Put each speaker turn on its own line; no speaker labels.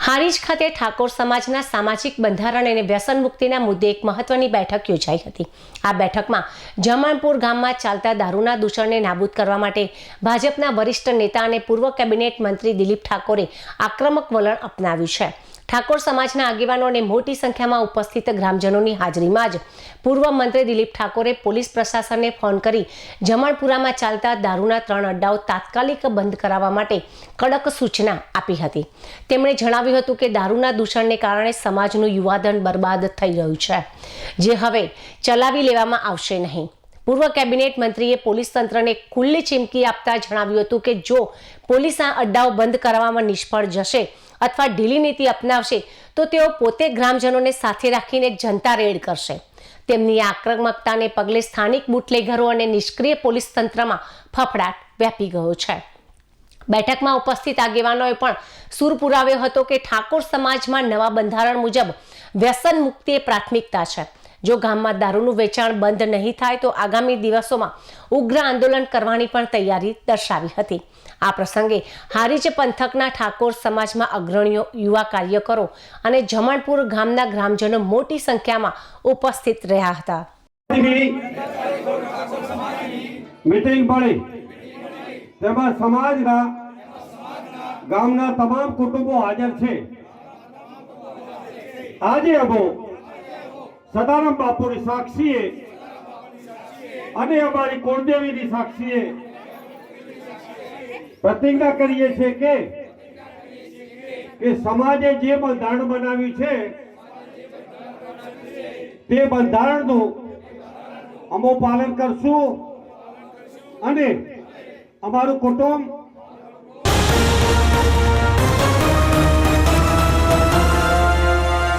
હારીજ ખાતે ઠાકોર સમાજના સામાજિક બંધારણ અને વ્યસન મુક્તિના મુદ્દે એક મહત્વની બેઠક યોજાઈ હતી. આ બેઠકમાં જમણપુર ગામમાં ચાલતા દારૂના દૂષણને નાબૂદ કરવા માટે ભાજપના વરિષ્ઠ નેતા અને પૂર્વ કેબિનેટ મંત્રી દિલીપ ઠાકોરે આક્રમક વલણ અપનાવ્યું છે. ઠાકોર સમાજના આગેવાનો અને મોટી સંખ્યામાં ઉપસ્થિત ગ્રામજનોની હાજરીમાં જ પૂર્વ મંત્રી દિલીપ ઠાકોરે પોલીસ પ્રશાસનને ફોન કરી જમણપુરામાં ચાલતા દારૂના ત્રણ અડ્ડાઓ તાત્કાલિક બંધ કરાવવા માટે કડક સૂચના આપી હતી. તેમણે જણાવ્યું હતું કે દારૂના દૂષણને કારણે સમાજનું યુવાધન બરબાદ થઈ રહ્યું છે, જે હવે ચલાવી લેવામાં આવશે નહીં. પૂર્વ કેબિનેટ મંત્રીએ પોલીસ તંત્રને ખુલ્લી ચીમકી આપતા જણાવ્યું હતું કે જો પોલીસ આ અડ્ડાઓ બંધ કરવામાં નિષ્ફળ જશે અથવા ઢીલી નીતિ અપનાવશે, તો તેઓ પોતે ગ્રામજનોને સાથે રાખીને જનતા રેડ કરશે. તેમની આક્રમકતાને પગલે સ્થાનિક બુટલેગરો અને નિષ્ક્રિય પોલીસ તંત્રમાં ફફડાટ વ્યાપી ગયો છે. બેઠકમાં ઉપસ્થિત આગેવાનોએ પણ સૂર પુરાવ્યો હતો કે ઠાકોર સમાજમાં નવા બંધારણ મુજબ વ્યસન મુક્તિ એ પ્રાથમિકતા છે. જો ગામમાં દારૂનું વેચાણ બંધ નહીં થાય તો આગામી દિવસોમાં ઉગ્ર આંદોલન કરવાની પણ તૈયારી દર્શાવી હતી. આ પ્રસંગે હારીજ પંથકના ઠાકોર સમાજમાં અગ્રણીઓ, યુવા કાર્યકરો અને જમણપુર ગામના ગ્રામજનો મોટી સંખ્યામાં ઉપસ્થિત રહ્યા હતા.
તેમાં સમાજના, ગામના તમામ કુટુંબો હાજર છે. આજે અમો સદારામ બાપુની સાક્ષીએ અને અમારી કુળદેવીની સાક્ષીએ પ્રતિજ્ઞા કરીએ છીએ કે કે સમાજે જે બંધારણ બનાવ્યું છે, તે બંધારણનું અમો પાલન કરશું અને અમારું કુટુંબ